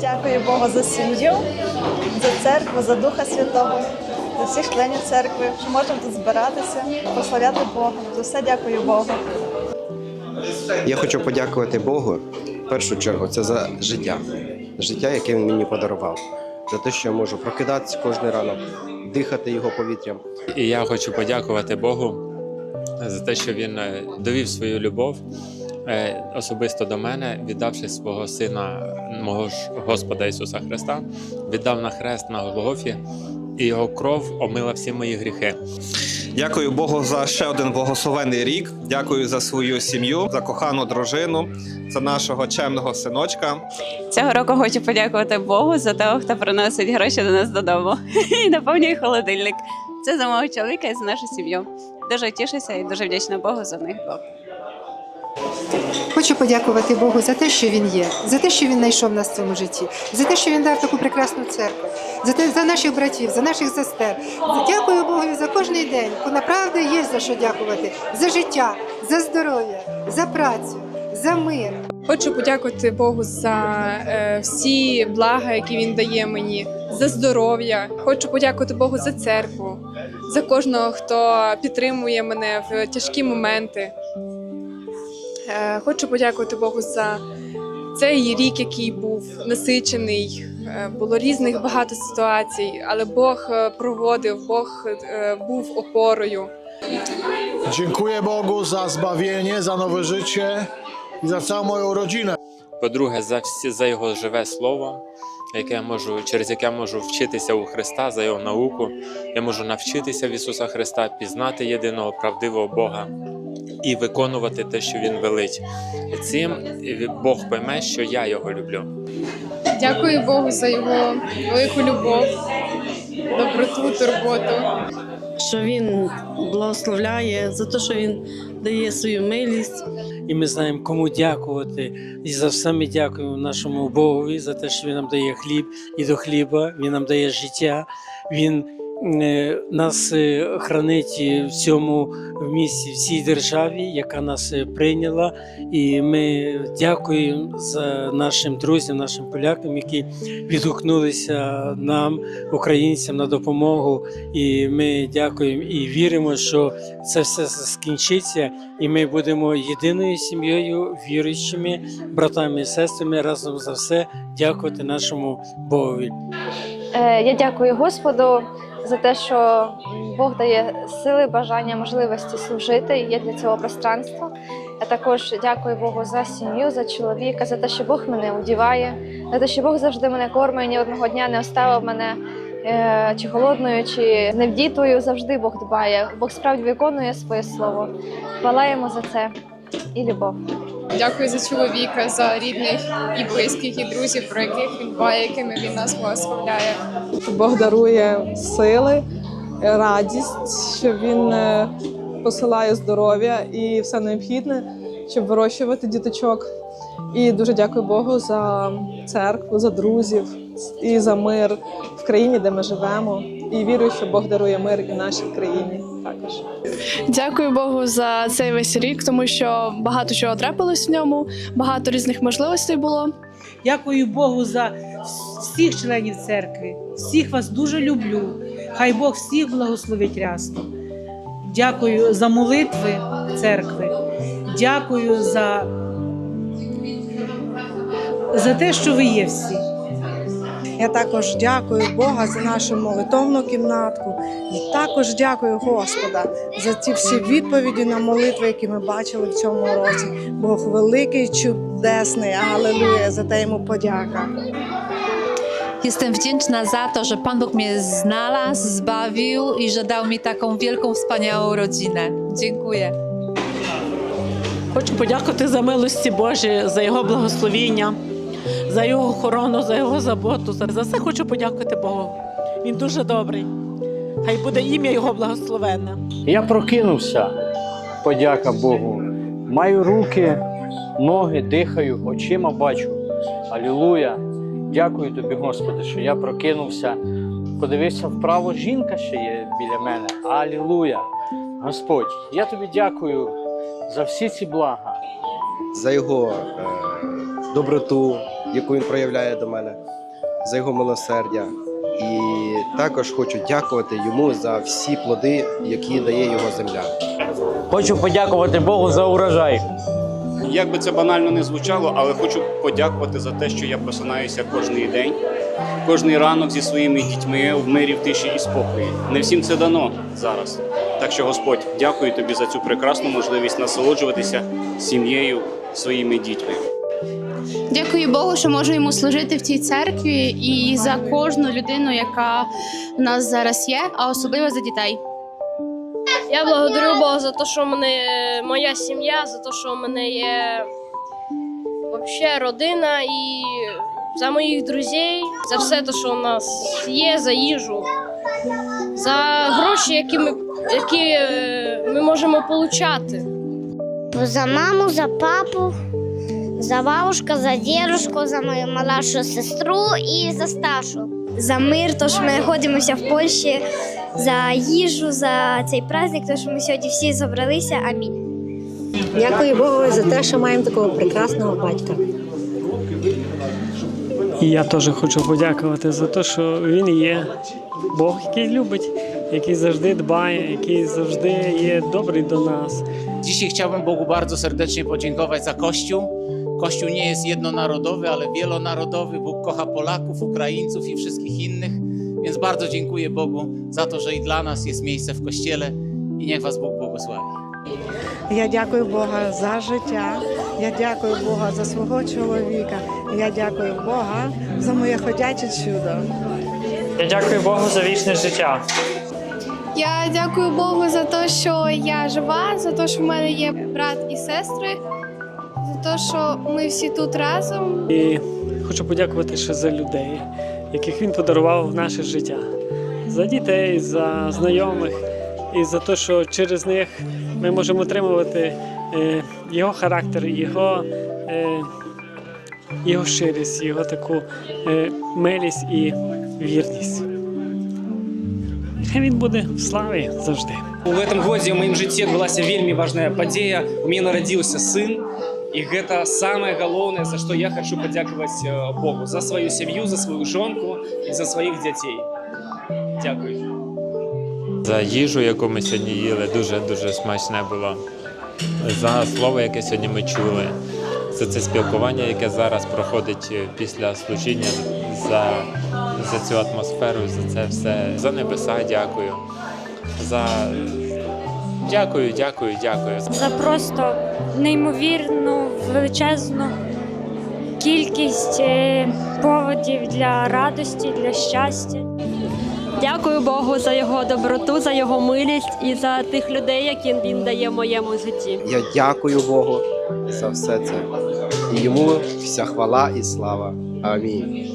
Дякую Богу за сім'ю, за церкву, за Духа Святого, за всіх членів церкви, що можемо тут збиратися, прославляти Бога. За все дякую Богу. Я хочу подякувати Богу в першу чергу це за життя, життя, яке він мені подарував, за те, що я можу прокидатися кожен ранок, дихати його повітрям. І я хочу подякувати Богу за те, що він е, довів свою любов особисто до мене, віддавши свого сина, мого ж Господа Ісуса Христа, віддав на хрест на Голгофі, і його кров омила всі мої гріхи. Дякую Богу за ще один благословений рік. Дякую за свою сім'ю, за кохану дружину, за нашого чемного синочка. Цього року хочу подякувати Богу за того, хто приносить гроші до нас додому і наповнює холодильник. Це за мого чоловіка і за нашу сім'ю. Дуже тішуся і дуже вдячна Богу за них двох. Хочу подякувати Богу за те, що він є, за те, що він знайшов нас в цьому житті, за те, що він дав таку прекрасну церкву, за те, за наших братів, за наших сестер. Дякую Богу за кожний день. бо Направду є за що дякувати за життя, за здоров'я, за працю, за мир. Хочу подякувати Богу за е, всі блага, які він дає мені, за здоров'я. Хочу подякувати Богу за церкву, за кожного, хто підтримує мене в тяжкі моменти. Е, хочу подякувати Богу за цей рік, який був насичений. Е, було різних багато ситуацій, але Бог е, проводив, Бог був опорою. Dziękuję Bogu za zbawienie, za nowe życie i za całą moją rodzinę. По-друге, за всі за його живе слово, яке я можу, через яке я можу вчитися у Христа, за його науку. Я можу навчитися в Ісуса Христа, пізнати єдиного правдивого Бога і виконувати те, що Він велить. Цим Бог пойме, що я його люблю. Дякую Богу за його велику любов, доброту, турботу. що він благословляє, за те, що він дає свою милість. і ми знаємо, кому дякувати. І за все ми дякуємо нашому Богові за те, що Він нам дає хліб і до хліба, Він нам дає життя. Він нас е, хранить в цьому місці, в цій державі, яка нас е, прийняла. І ми дякуємо за нашим друзям, нашим полякам, які відгукнулися нам, українцям, на допомогу. І ми дякуємо і віримо, що це все скінчиться, і ми будемо єдиною сім'єю, віруючими братами і сестрами разом за все дякувати нашому Богові. Е, Я дякую Господу за те, що Бог дає сили, бажання, можливості служити. і Є для цього пространство. Я також дякую Богу за сім'ю, за чоловіка, за те, що Бог мене одіває, за те, що Бог завжди мене кормить, ні одного дня не оставив мене е, чи голодною, чи невдітою. Завжди Бог дбає. Бог справді виконує своє слово. Хвала за це і любов. Дякую за чоловіка, за рідних і близьких, і друзів, про яких він дбає, якими він нас благословляє. Бог дарує сили, радість, що він е, посилає здоров'я і все необхідне, щоб вирощувати діточок. І дуже дякую Богу за церкву, за друзів і за мир в країні, де ми живемо. І вірю, що Бог дарує мир і нашій країні також. Дякую Богу за цей весь рік, тому що багато чого трапилось в ньому, багато різних можливостей було. Дякую Богу за всіх членів церкви. Всіх вас дуже люблю. Хай Бог всіх благословить рясно. Дякую за молитви церкви. Дякую за, за те, що ви є всі. Я також дякую Бога за нашу молитовну кімнатку. І також дякую Господа за ті всі відповіді на молитви, які ми бачили в цьому році. Бог великий, чудесний, алелуя, за те йому подяка. Jestem wdzięczna za to, że Pan Bóg mnie znalazł, zbawił i że dał mi taką wielką, wspaniałą rodzinę. Dziękuję. Хочу подякувати за милості Божі, за його благословіння, за його охорону, за його заботу. За за все хочу подякувати Богу. Він дуже добрий. Хай буде ім'я його благословенне. Я прокинувся, подяка Богу. Маю руки, ноги, дихаю, очима бачу. Алілуя! Дякую тобі, Господи, що я прокинувся. Подивився вправо, жінка ще є біля мене. Алілуя! Господь, я тобі дякую за всі ці блага. За його е, доброту, яку він проявляє до мене, за його милосердя. І також хочу дякувати йому за всі плоди, які дає його земля. Хочу подякувати Богу за урожай. Як би це банально не звучало, але хочу подякувати за те, що я просинаюся кожний день, кожний ранок зі своїми дітьми в мирі, в тиші і спокої. Не всім це дано зараз. Так що, Господь, дякую тобі за цю прекрасну можливість насолоджуватися сім'єю, своїми дітьми. Дякую Богу, що можу йому служити в цій церкві і за кожну людину, яка в нас зараз є, а особливо за дітей. Я благодарю Бога за те, що в мене моя сім'я, за те, що в мене є взагалі родина і за моїх друзів, за все те, що у нас є, за їжу, за гроші, які ми, які е, ми можемо отримати. За маму, за папу, за бабушку, за дідушку, за мою малашу сестру і за старшу. За мир, то що ми знаходимося в Польщі, за їжу, за цей праздник, то що ми сьогодні всі зібралися. Амінь. Дякую Богу за те, що маємо такого прекрасного батька. І я теж хочу подякувати за те, що він є Бог, який любить, який zawsze dbaje, який завжди є добрий до nas. Dzisiaj chciałbym Bogu bardzo serdecznie podziękować za Kościół. Kościół nie jest jednonarodowy, ale wielonarodowy. Bóg kocha Polaków, Ukraińców i wszystkich innych. Więc bardzo dziękuję Bogu za to, że i dla nas jest miejsce w Kościele i niech Was Bóg błogosławi. Я дякую Бога за життя. Я дякую Бога за свого чоловіка. Я дякую Бога за моє ходяче чудо. Я дякую Богу за вічне життя. Я дякую Богу за те, що я жива, за те, що в мене є брат і сестри, за те, що ми всі тут разом. І хочу подякувати ще за людей, яких він подарував в наше життя, за дітей, за знайомих і за те, що через них ми можемо отримувати е, його характер, його, е, його щирість, його таку е, милість і вірність. Хай він буде в славі завжди. У гэтым годзе ў маім жыцці адбылася вельмі важная падзея. У мяне нарадзіўся сын. І гэта самае галоўнае, за што я хочу падзякаваць э, Богу за сваю сям'ю, за сваю жонку і за сваіх дзяцей. Дякую. За їжу, яку ми сьогодні їли, дуже дуже смачне було. За слово, яке сьогодні ми чули, за це спілкування, яке зараз проходить е, після служіння, за, за цю атмосферу, за це все. За небеса дякую. За дякую, дякую, дякую. За просто неймовірну величезну кількість е, поводів для радості, для щастя. Дякую Богу за його доброту, за його милість і за тих людей, які він дає в моєму житті. Я дякую Богу за все це. І йому вся хвала і слава. Амінь.